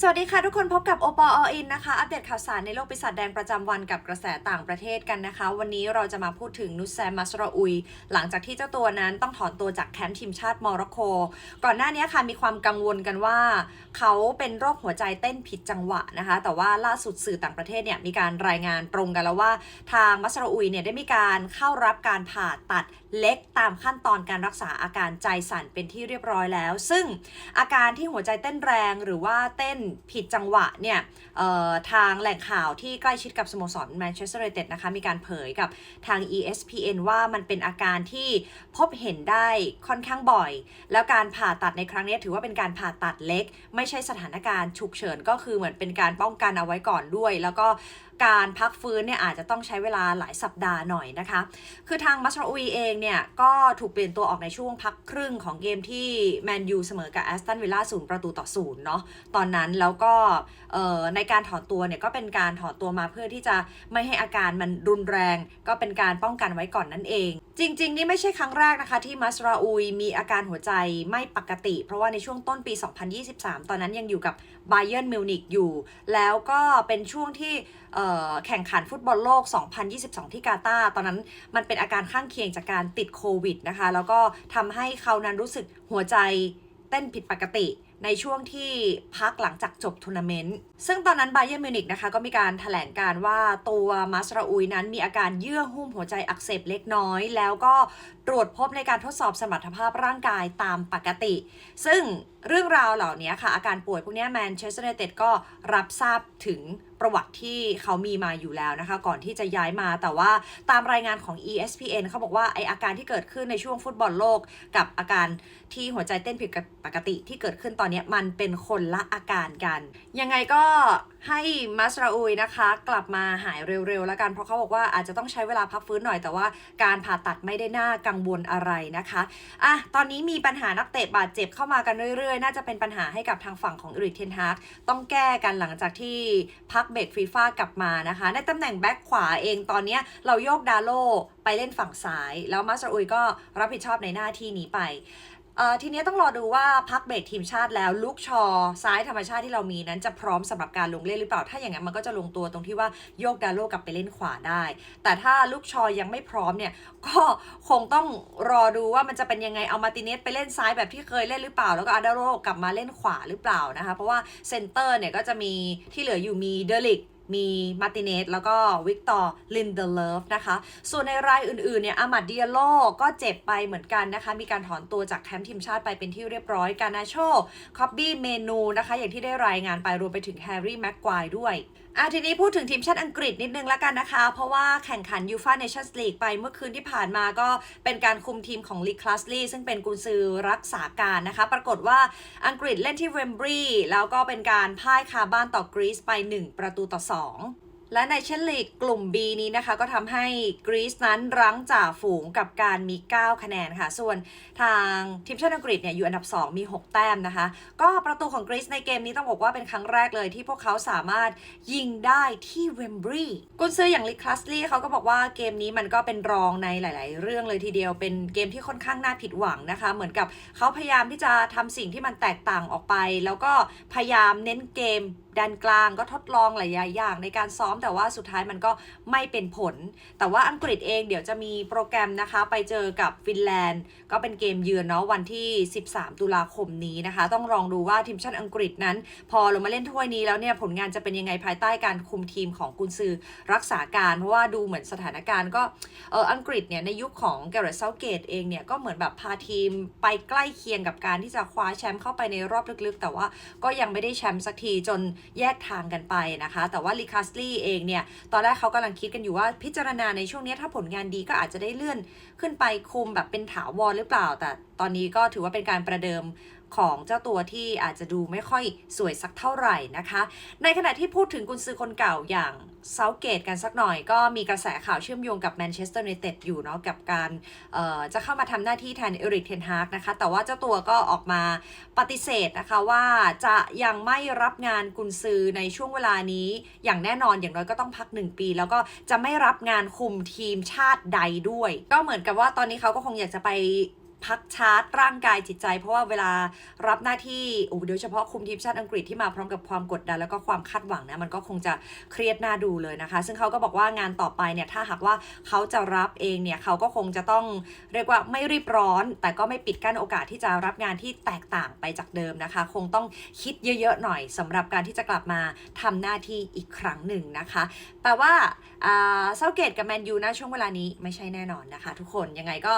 สวัสดีค่ะทุกคนพบกับโอปอออินนะคะ อัปเดตข่าวสารในโลกปีศาจแดงประจำวันกับกระแสต่างประเทศกันนะคะ วันนี้เราจะมาพูดถึงนุสแซมมัสราอุย หลังจากที่เจ้าตัวนั้นต้องถอนตัวจากแคมป์ทีมชาติโมร็อกโก ก่อนหน้านี้ค่ะมีความกังวลกันว่า เขาเป็นโรคหัวใจเต้นผิดจังหวะนะคะ แต่ว่าล่าสุดสื่อต่างประเทศเนี่ยมีการรายงานตรงกันแล้วว่า ทางมัสราอุยเนี่ยได้มีการเข้ารับการผ่าตัดเล็กตามขั้นตอนการรักษาอาการใจสั่นเป็นที่เรียบร้อยแล้ว ซึ่งอาการที่หัวใจเต้นแรงหรือว่าเต้นผิดจังหวะเนี่ยทางแหล่งข่าวที่ใกล้ชิดกับสโมสรแมนเชสเตอร์ยูไนเต็ดนะคะมีการเผยกับทาง ESPN ว่ามันเป็นอาการที่พบเห็นได้ค่อนข้างบ่อย แล้วการผ่าตัดในครั้งนี้ถือว่าเป็นการผ่าตัดเล็ก ไม่ใช่สถานการณ์ฉุกเฉินก็คือเหมือนเป็นการป้องกันเอาไว้ก่อนด้วย แล้วก็การพักฟื้นเนี่ยอาจจะต้องใช้เวลาหลายสัปดาห์หน่อยนะคะ คือทางมัสราอุยเองเนี่ย ก็ถูกเปลี่ยนตัวออกในช่วงพักครึ่งของเกมที่แมนยูเสมอกับแอสตันวิลล่าศูนย์ประตูต่อศูนย์เนาะตอนนั้นแล้วก็ในการถอนตัวเนี่ยก็เป็นการถอนตัวมาเพื่อที่จะไม่ให้อาการมันรุนแรง ก็เป็นการป้องกันไว้ก่อนนั่นเอง จริง ๆ นี่ไม่ใช่ครั้งแรกนะคะที่มัสราอุยมีอาการหัวใจไม่ปกติ เพราะว่าในช่วงต้นปี 2023 ตอนนั้นยังอยู่กับ b บเ e r n มิวนิกอยู่ แล้วก็เป็นช่วงที่เแข่งขันฟุตบอลโลก 2022 ที่กาตาร์ตอนนั้นมันเป็นอาการข้างเคียงจากการติดโควิดนะคะ แล้วก็ทำให้เขานั้นรู้สึกหัวใจเต้นผิดปกติในช่วงที่พักหลังจากจบทัวร์นาเมนต์ ซึ่งตอนนั้น b บเ e r n มิวนิกนะคะก็มีการถแถลงการว่าตัวมัสราอุยนั้นมีอาการเยื่อหุ้มหัวใจอักเสบเล็กน้อย แล้วก็ ตรวจพบในการทดสอบสมรรถภาพร่างกายตามปกติ ซึ่งเรื่องราวเหล่านี้ค่ะ อาการป่วยพวกนี้แมนเชสเตอร์ยูไนเต็ดก็รับทราบถึงประวัติที่เขามีมาอยู่แล้วนะคะ ก่อนที่จะย้ายมาแต่ว่าตามรายงานของ ESPN เขาบอกว่าไออาการที่เกิดขึ้นในช่วงฟุตบอลโลก กับอาการที่หัวใจเต้นผิดปกติที่เกิดขึ้นตอนนี้มันเป็นคนละอาการกัน ยังไงก็ให้มัสราอุยนะคะ กลับมาหายเร็วๆแล้วกันเพราะเขาบอกว่าอาจจะต้องใช้เวลาพักฟื้นหน่อยแต่ว่าการผ่าตัดไม่ได้น่ากังวลอะไรนะคะอะตอนนี้มีปัญหานักเตะบาดเจ็บเข้ามากันเรื่อยๆ น่าจะเป็นปัญหาให้กับทางฝั่งของอริกเทนฮากต้องแก้กันหลังจากที่พักเบรกฟีฟ่ากลับมานะคะ ในตำแหน่งแบ็คขวาเองตอนนี้เราโยกดาโลไปเล่นฝั่งซ้าย แล้วมาสราอุยก็รับผิดชอบในหน้าที่นี้ไป ทีนี้ต้องรอดูว่าพักเบรกทีมชาติแล้วลูกชอซ้ายธรรมชาติที่เรามีนั้นจะพร้อมสำหรับการลงเล่นหรือเปล่า ถ้าอย่างนั้นมันก็จะลงตัวตรงที่ว่าโยกดาโลกลับไปเล่นขวาได้ แต่ถ้าลูกชอยังไม่พร้อมเนี่ยก็คงต้องรอดูว่ามันจะเป็นยังไงเอามาติเนสไปเล่นซ้ายแบบที่เคยเล่นหรือเปล่า แล้วก็อาดาโลกลับมาเล่นขวาหรือเปล่านะคะเพราะว่าเซนเตอร์เนี่ยก็จะมีที่เหลืออยู่มีเดลิก มีมาร์ติเนสแล้วก็วิกตอร์ลินเดเลฟนะคะ ส่วนในรายอื่นๆเนี่ยอามัดเดียโลก็เจ็บไปเหมือนกันนะคะ มีการถอนตัวจากแคมป์ทีมชาติไปเป็นที่เรียบร้อยกานาโชคอบบี้เมนูนะคะ อย่างที่ได้รายงานไปรวมไปถึงแฮร์รี่แม็กควายด้วยอะทีนี้พูดถึงทีมชาติอังกฤษนิดนึงแล้วกันนะคะ เพราะว่าแข่งขันยูฟ่าเนชั่นส์ลีกไปเมื่อคืนที่ผ่านมาก็เป็นการคุมทีมของลีคลาสลีซึ่งเป็นกุนซือรักษาการนะคะ ปรากฏว่าอังกฤษเล่นที่เวมบรีแล้วก็เป็นการพ่ายคาบ้านต่อกรีซไป 1 ประตูต่อ2 และในเช่นลีกกลุ่ม B นี้นะคะ ก็ทำให้กรีซนั้นรั้งจ่าฝูงกับการมี 9 คะแนนค่ะ ส่วนทางทีมชาติอังกฤษเนี่ยอยู่อันดับ 2 มี 6 แต้มนะคะ ก็ประตูของกรีซในเกมนี้ต้องบอกว่าเป็นครั้งแรกเลยที่พวกเขาสามารถยิงได้ที่เวมบรีกุนซืออย่างลิคลัสลีเขาก็บอกว่าเกมนี้มันก็เป็นรองในหลาย ๆ เรื่องเลยทีเดียวเป็นเกมที่ค่อนข้างน่าผิดหวังนะคะ เหมือนกับเขาพยายามที่จะทำสิ่งที่มันแตกต่างออกไป แล้วก็พยายามเน้นเกม ดนกลางก็ทดลองหลายๆอย่างในการซ้อมแต่ว่าสุดท้ายมันก็ไม่เป็นผล แต่ว่าอังกฤษเองเดี๋ยวจะมีโปรแกรมนะคะ ไปเจอกับฟินแลนด์ ก็เป็นเกมเยือนเนาะวันที่ 13 ตุลาคมนี้นะคะ ต้องลองดูว่าทีมชาติอังกฤษนั้น พอลงมาเล่นถ้วยนี้แล้วเนี่ยผลงานจะเป็นยังไงภายใต้การคุมทีมของกุนซือรักษาการ เพราะว่าดูเหมือนสถานการณ์ก็เอออังกฤษเนี่ยในยุคของแกเรตเซาเกตเองเนี่ยก็เหมือนแบบพาทีมไปใกล้เคียงกับการที่จะคว้าแชมป์เข้าไปในรอบลึกๆ แต่ว่าก็ยังไม่ได้แชมป์สักทีจนแยกทางกันไปนะคะ แต่ว่าลิคาสลีเองเนี่ย ตอนแรกเขากำลังคิดกันอยู่ว่าพิจารณาในช่วงนี้ถ้าผลงานดีก็อาจจะได้เลื่อนขึ้นไปคุมแบบเป็นถาวรหรือเปล่า แต่ตอนนี้ก็ถือว่าเป็นการประเดิม ของเจ้าตัวที่อาจจะดูไม่ค่อยสวยสักเท่าไหร่นะคะ ในขณะที่พูดถึงกุนซือคนเก่าอย่างเซาเกตกันสักหน่อยก็มีกระแสข่าวเชื่อมโยงกับแมนเชสเตอร์ยูไนเต็ดอยู่เนาะกับการเอ่อจะเข้ามาทำหน้าที่แทนเอริกเทนฮากนะคะ แต่ว่าเจ้าตัวก็ออกมาปฏิเสธนะคะว่าจะยังไม่รับงานกุนซือในช่วงเวลานี้อย่างแน่นอนอย่างน้อยก็ต้องพัก 1 ปี แล้วก็จะไม่รับงานคุมทีมชาติใดด้วย ก็เหมือนกับว่าตอนนี้เขาก็คงอยากจะไป พักชาร์จร่างกายจิตใจ เพราะว่าเวลารับหน้าที่โอ้โหโดยเฉพาะคุมทีมชาติอังกฤษที่มาพร้อมกับความกดดันแล้วก็ความคาดหวังนะมันก็คงจะเครียดน่าดูเลยนะคะ ซึ่งเขาก็บอกว่างานต่อไปเนี่ยถ้าหากว่าเขาจะรับเองเนี่ยเขาก็คงจะต้องเรียกว่าไม่รีบร้อน แต่ก็ไม่ปิดกั้นโอกาสที่จะรับงานที่แตกต่างไปจากเดิมนะคะ คงต้องคิดเยอะๆหน่อยสำหรับการที่จะกลับมาทำหน้าที่อีกครั้งหนึ่งนะคะแปลว่าอ่าเซาเกตกับแมนยูนะช่วงเวลานี้ไม่ใช่แน่นอนนะคะ ทุกคนยังไงก็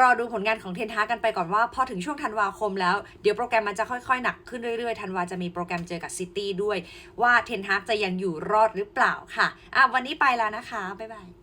รอดูผลงานของเทนฮากันไปก่อนว่าพอถึงช่วงธันวาคมแล้ว เดี๋ยวโปรแกรมมันจะค่อยๆ หนักขึ้นเรื่อยๆ ธันวาจะมีโปรแกรมเจอกับซิตี้ด้วย ว่าเทนฮากจะยังอยู่รอดหรือเปล่าค่ะอะวันนี้ไปแล้วนะคะ บ๊ายบาย